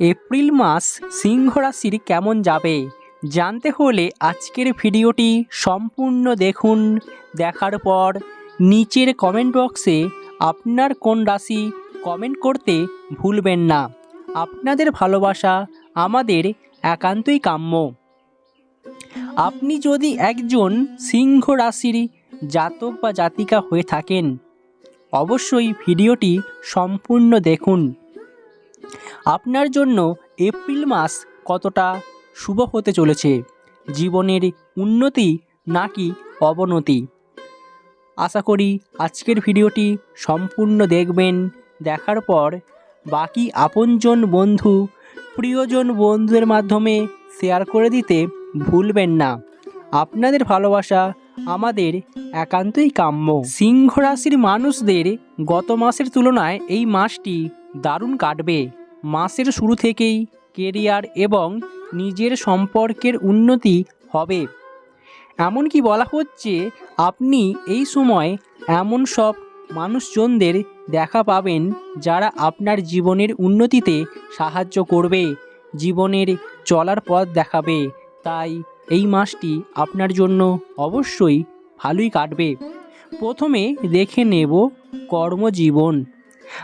April মাস সিংহ রাশির কেমন যাবে? জানতে হলে আজকের ভিডিওটি সম্পূর্ণ দেখুন। দেখার পর নিচের কমেন্ট বক্সে আপনার কোন রাশি কমেন্ট করতে ভুলবেন না। আপনাদের ভালোবাসা আমাদের একান্তই কাম্য। আপনি যদি একজন সিংহ রাশির জাতক বা জাতিকা হয়ে থাকেন, অবশ্যই ভিডিওটি সম্পূর্ণ দেখুন। আপনার জন্য এপ্রিল মাস কতটা শুভ হতে চলেছে? জীবনের উন্নতি নাকি অবনতি? আশা করি আজকের ভিডিওটি সম্পূর্ণ দেখবেন। দেখার পর বাকি আপনজন বন্ধু, প্রিয়জন বন্ধুদের মাধ্যমে শেয়ার করে দিতে ভুলবেন না। আপনাদের ভালোবাসা আমাদের একান্তই কাম্য। সিংহ রাশির মানুষদের গত মাসের তুলনায় এই মাসটি দারুণ কাটবে। মাসের শুরু থেকেই কেরিয়ার এবং নিজের সম্পর্কের উন্নতি হবে। এমনকি বলা হচ্ছে, আপনি এই সময় এমন সব মানুষজনদের দেখা পাবেন যারা আপনার জীবনের উন্নতিতে সাহায্য করবে, জীবনের চলার পথ দেখাবে। তাই এই মাসটি আপনার জন্য অবশ্যই ভালোই কাটবে। প্রথমে দেখে নেব কর্মজীবন।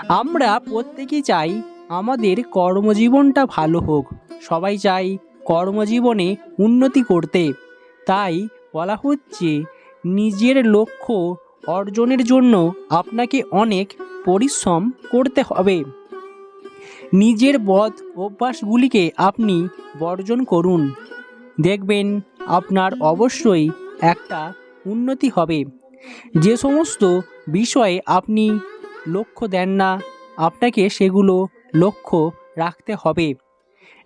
আমরা প্রত্যেকেই চাই আমাদের কর্মজীবনটা ভালো হোক। সবাই চাই কর্মজীবনে উন্নতি করতে। তাই বলা হচ্ছে, নিজের লক্ষ্য অর্জনের জন্য আপনাকে অনেক পরিশ্রম করতে হবে। নিজের বদ অভ্যাসগুলিকে আপনি বর্জন করুন। দেখবেন আপনার অবশ্যই একটা উন্নতি হবে। যে সমস্ত বিষয়ে আপনি লক্ষ্য দেন না, আপনাকে সেগুলো লক্ষ্য রাখতে হবে।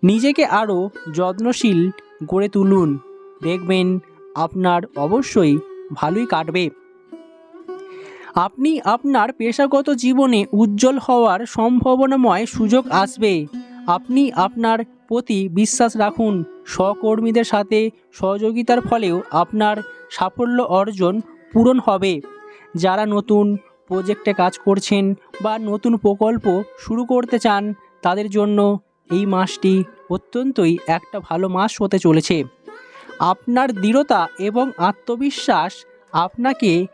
নিজেকে আরও যত্নশীল গড়ে তুলুন। দেখবেন আপনার অবশ্যই ভালোই কাটবে। আপনি আপনার পেশাগত জীবনে উজ্জ্বল হওয়ার সম্ভাবনাময় সুযোগ আসবে। আপনি আপনার প্রতি বিশ্বাস রাখুন। সহকর্মীদের সাথে সহযোগিতার ফলেও আপনার সাফল্য অর্জন পূরণ হবে। যারা নতুন প্রজেক্টে কাজ করছেন বা নতুন প্রকল্প শুরু করতে চান, তাদের জন্য এই মাসটি অত্যন্তই একটা ভালো মাস হতে চলেছে। আপনার দৃঢ়তা এবং আত্মবিশ্বাস আপনাকে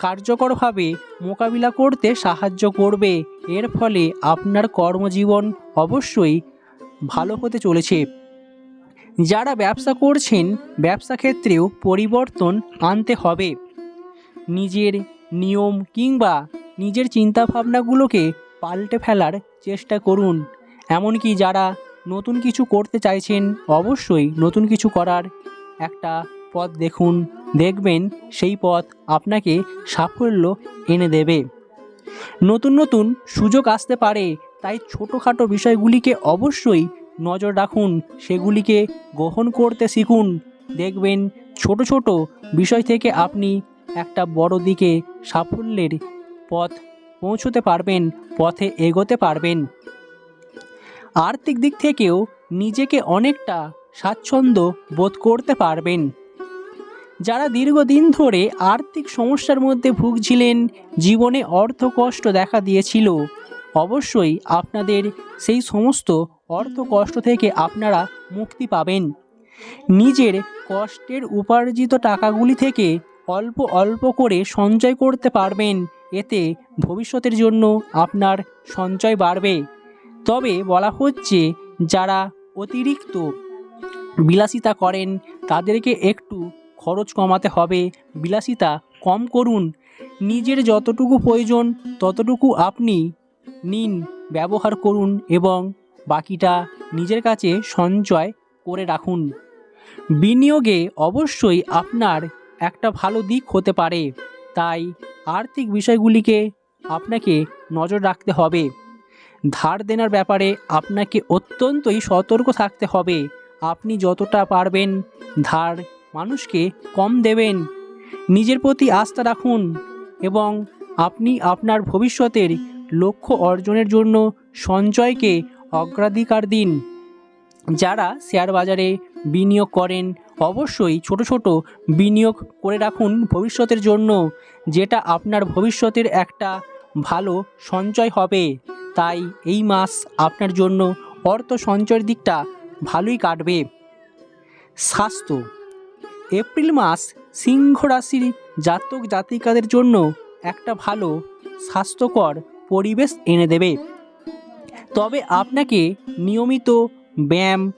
কার্যকরভাবে মোকাবিলা করতে সাহায্য করবে। এর ফলে আপনার কর্মজীবন অবশ্যই ভালো হতে চলেছে। যারা ব্যবসা করছেন, ব্যবসা ক্ষেত্রেও পরিবর্তন আনতে হবে। নিজের নিয়ম কিংবা নিজের চিন্তাভাবনাগুলোকে পাল্টে ফেলার চেষ্টা করুন। এমনকি যারা নতুন কিছু করতে চাইছেন, অবশ্যই নতুন কিছু করার একটা পথ দেখুন। দেখবেন সেই পথ আপনাকে সাফল্য এনে দেবে। নতুন নতুন সুযোগ আসতে পারে, তাই ছোটোখাটো বিষয়গুলিকে অবশ্যই নজর রাখুন। সেগুলিকে গ্রহণ করতে শিখুন। দেখবেন ছোট ছোট বিষয় থেকে আপনি একটা বড় দিকে সাফল্যের পথ পৌঁছতে পারবেন, পথে এগোতে পারবেন। আর্থিক দিক থেকেও নিজেকে অনেকটা স্বাচ্ছন্দ্য বোধ করতে পারবেন। যারা দীর্ঘদিন ধরে আর্থিক সমস্যার মধ্যে ভুগছিলেন, জীবনে অর্থ কষ্ট দেখা দিয়েছিল, অবশ্যই আপনাদের সেই সমস্ত অর্থ কষ্ট থেকে আপনারা মুক্তি পাবেন। নিজের কষ্টের উপার্জিত টাকাগুলি থেকে অল্প অল্প করে সঞ্চয় করতে পারবেন। এতে ভবিষ্যতের জন্য আপনার সঞ্চয় বাড়বে। তবে বলা হচ্ছে, যারা অতিরিক্ত বিলাসিতা করেন, তাদেরকে একটু খরচ কমাতে হবে। বিলাসিতা কম করুন। নিজের যতটুকু প্রয়োজন, ততটুকু আপনি নিন, ব্যবহার করুন এবং বাকিটা নিজের কাছে সঞ্চয় করে রাখুন। বিনিয়োগে অবশ্যই আপনার একটা ভালো দিক হতে পারে। তাই আর্থিক বিষয়গুলিকে আপনাকে নজর রাখতে হবে। ধার দেনার ব্যাপারে আপনাকে অত্যন্তই সতর্ক থাকতে হবে। আপনি যতটা পারবেন ধার মানুষকে কম দেবেন। নিজের প্রতি আস্থা রাখুন এবং আপনি আপনার ভবিষ্যতের লক্ষ্য অর্জনের জন্য সঞ্চয়কে অগ্রাধিকার দিন। যারা শেয়ার বাজারে বিনিয়োগ করেন অবশ্যই ছোট ছোট বিনিয়োগ করে রাখুন ভবিষ্যতের জন্য, যেটা আপনার ভবিষ্যতের একটা ভালো সঞ্চয় হবে। তাই এই মাস আপনার জন্য অর্থ সঞ্চয়ের দিকটা ভালোই কাটবে। স্বাস্থ্য। এপ্রিল মাস সিংহ রাশির জাতক জাতিকাদের জন্য একটা ভালো স্বাস্থ্যকর পরিবেশ এনে দেবে। তবে আপনাকে নিয়মিত ব্যায়াম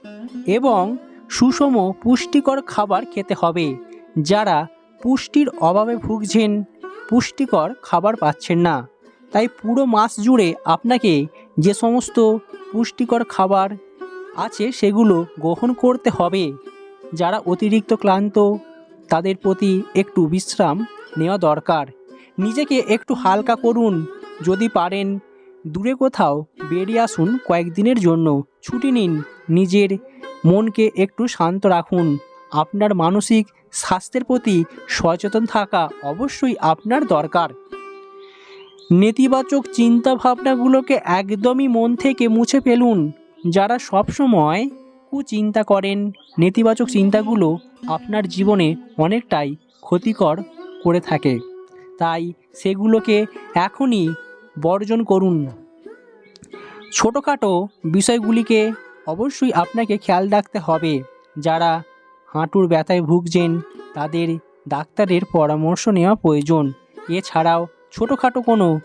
এবং সুষম পুষ্টিকর খাবার খেতে হবে। যারা পুষ্টির অভাবে ভুগছেন, পুষ্টিকর খাবার পাচ্ছেন না। তাই পুরো মাস জুড়ে আপনাকে যে সমস্ত পুষ্টিকর খাবার আছে সেগুলো গ্রহণ করতে হবে। যারা অতিরিক্ত ক্লান্ত, তাদের প্রতি একটু বিশ্রাম নেওয়া দরকার। নিজেকে একটু হালকা করুন। যদি পারেন, দূরে কোথাও বেরিয়ে আসুন কয়েকদিনের জন্য। ছুটি নিন নিজের মনকে একটু শান্ত রাখুন। আপনার মানসিক স্বাস্থ্যের প্রতি সচেতন থাকা অবশ্যই আপনার দরকার। নেতিবাচক চিন্তা ভাবনাগুলোকে একদমই মন থেকে মুছে ফেলুন। যারা সবসময় কুচিন্তা করেন, নেতিবাচক চিন্তাগুলো আপনার জীবনে অনেকটাই ক্ষতিকর করে থাকে। তাই সেগুলোকে এখনই বর্জন করুন। ছোটোখাটো বিষয়গুলিকে অবশ্যই আপনাকে খেয়াল রাখতে হবে। যারা হাঁটুর ব্যথায় ভুগছেন, তাদের ডাক্তারের পরামর্শ নেওয়া প্রয়োজন। এছাড়াও ছোটোখাটো কোনো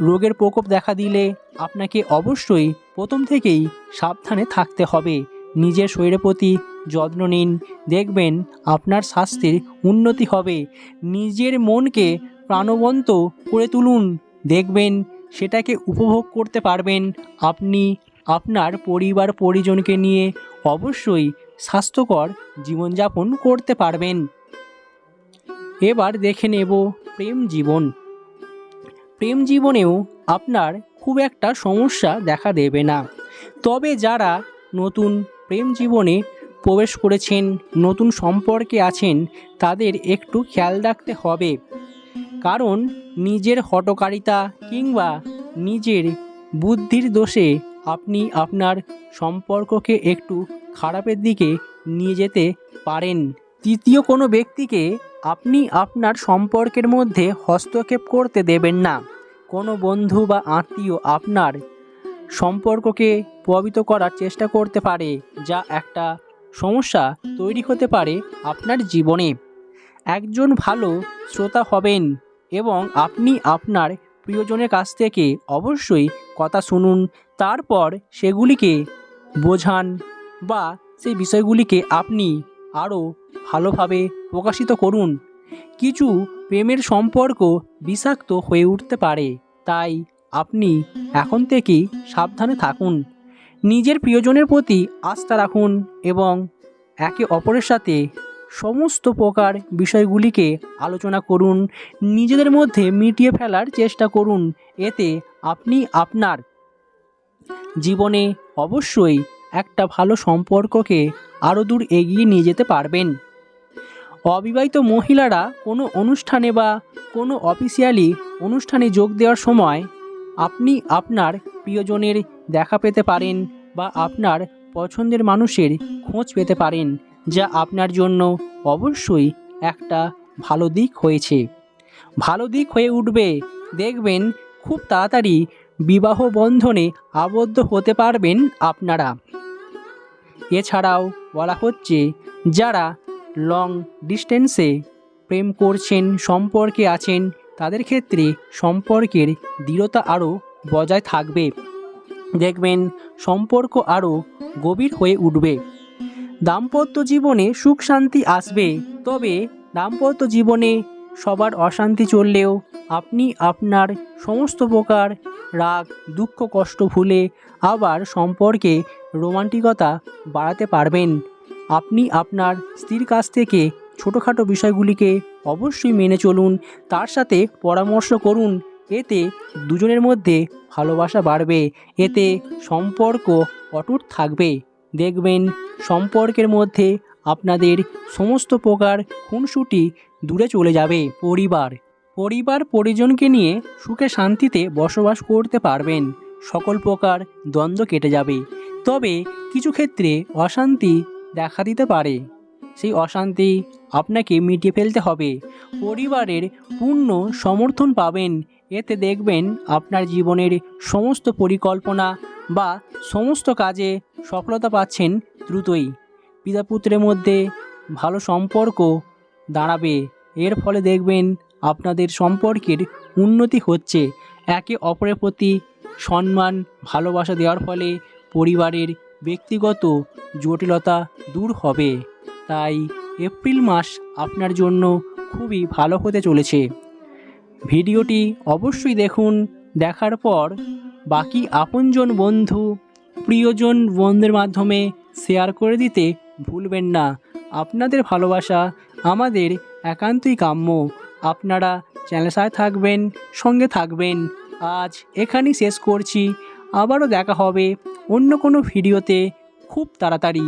রোগের প্রকোপ দেখা দিলে আপনাকে অবশ্যই প্রথম থেকেই সাবধানে থাকতে হবে। নিজের শরীরের প্রতি যত্ন নিন। দেখবেন আপনার স্বাস্থ্যের উন্নতি হবে। নিজের মনকে প্রাণবন্ত করে তুলুন। দেখবেন সেটাকে উপভোগ করতে পারবেন। আপনি আপনার পরিবার পরিজনকে নিয়ে অবশ্যই স্বাস্থ্যকর জীবনযাপন করতে পারবেন। এবার দেখে নেব প্রেম জীবন। প্রেম জীবনেও আপনার খুব একটা সমস্যা দেখা দেবে না। তবে যারা নতুন প্রেম জীবনে প্রবেশ করেছেন, নতুন সম্পর্কে আছেন, তাদের একটু খেয়াল রাখতে হবে। কারণ নিজের হটকারিতা কিংবা নিজের বুদ্ধির দোষে আপনি আপনার সম্পর্ককে একটু খারাপের দিকে নিয়ে যেতে পারেন। তৃতীয় কোনো ব্যক্তিকে আপনি আপনার সম্পর্কের মধ্যে হস্তক্ষেপ করতে দেবেন না। কোনো বন্ধু বা আত্মীয় আপনার সম্পর্ককে প্রভাবিত করার চেষ্টা করতে পারে, যা একটা সমস্যা তৈরি হতে পারে আপনার জীবনে। একজন ভালো শ্রোতা হবেন এবং আপনি আপনার প্রিয়জনের কাছ থেকে অবশ্যই কথা শুনুন, তারপর সেগুলিকে বোঝান বা সেই বিষয়গুলিকে আপনি আরও ভালোভাবে প্রকাশিত করুন। কিছু প্রেমের সম্পর্ক বিষাক্ত হয়ে উঠতে পারে, তাই আপনি এখন থেকেই সাবধানে থাকুন। নিজের প্রিয়জনের প্রতি আস্থা রাখুন এবং একে অপরের সাথে সমস্ত প্রকার বিষয়গুলিকে আলোচনা করুন, নিজেদের মধ্যে মিটিয়ে ফেলার চেষ্টা করুন। এতে আপনি আপনার জীবনে অবশ্যই একটা ভালো সম্পর্ককে আরও দূর এগিয়ে নিয়ে যেতে পারবেন। অবিবাহিত মহিলারা কোনো অনুষ্ঠানে বা কোনো অফিসিয়ালি অনুষ্ঠানে যোগ দেওয়ার সময় আপনি আপনার প্রিয়জনের দেখা পেতে পারেন বা আপনার পছন্দের মানুষের খোঁজ পেতে পারেন। যা আপনার জন্য অবশ্যই একটা ভালো দিক হয়েছে। ভালো দিক হয়ে উঠবে, দেখবেন খুব তাড়াতাড়ি বিবাহ বন্ধনে আবদ্ধ হতে পারবেন আপনারা। এছাড়াও বলা হচ্ছে, যারা লং ডিস্টেন্সে প্রেম করছেন, সম্পর্কে আছেন, তাদের ক্ষেত্রে সম্পর্কের দৃঢ়তা আরও বজায় থাকবে। দেখবেন সম্পর্ক আরও গভীর হয়ে উঠবে। দাম্পত্য জীবনে সুখ শান্তি আসবে। তবে দাম্পত্য জীবনে সবার অশান্তি চললেও আপনি আপনার সমস্ত প্রকার রাগ, দুঃখ, কষ্ট ভুলে আবার সম্পর্কে রোমান্টিকতা বাড়াতে পারবেন। আপনি আপনার স্ত্রীর কাছ থেকে ছোটোখাটো বিষয়গুলিকে অবশ্যই মেনে চলুন, তার সাথে পরামর্শ করুন। এতে দুজনের মধ্যে ভালোবাসা বাড়বে, এতে সম্পর্ক অটুট থাকবে। দেখবেন সম্পর্কের মধ্যে আপনাদের সমস্ত প্রকার খুনসুটি দূরে চলে যাবে পরিবার। পরিবার পরিজনকে নিয়ে সুখে শান্তিতে বসবাস করতে পারবেন। সকল প্রকার দ্বন্দ্ব কেটে যাবে। তবে কিছু ক্ষেত্রে অশান্তি দেখা দিতে পারে। সেই অশান্তি আপনাকে মিটিয়ে ফেলতে হবে। পরিবারের পূর্ণ সমর্থন পাবেন। এতে দেখবেন আপনার জীবনের সমস্ত পরিকল্পনা বা সমস্ত কাজে সফলতা পাচ্ছেন দ্রুতই। পিতা পুত্রের মধ্যে ভালো সম্পর্ক দাঁড়াবে। এর ফলে দেখবেন আপনাদের সম্পর্কের উন্নতি হচ্ছে। একে অপরের প্রতি সম্মান, ভালোবাসা দেওয়ার ফলে পরিবারের ব্যক্তিগত জটিলতা দূর হবে। তাই এপ্রিল মাস আপনার জন্য খুবই ভালো হতে চলেছে। ভিডিওটি অবশ্যই দেখুন। দেখার পর বাকি আপনজন বন্ধু, প্রিয়জন বন্ধুদের মাধ্যমে শেয়ার করে দিতে ভুলবেন না। আপনাদের ভালোবাসা আমাদের একান্তই কাম্য। আপনারা চ্যানেল সাথে থাকবেন, সঙ্গে থাকবেন। আজ এখানেই শেষ করছি। আবারও দেখা হবে অন্য কোনো ভিডিওতে খুব তাড়াতাড়ি।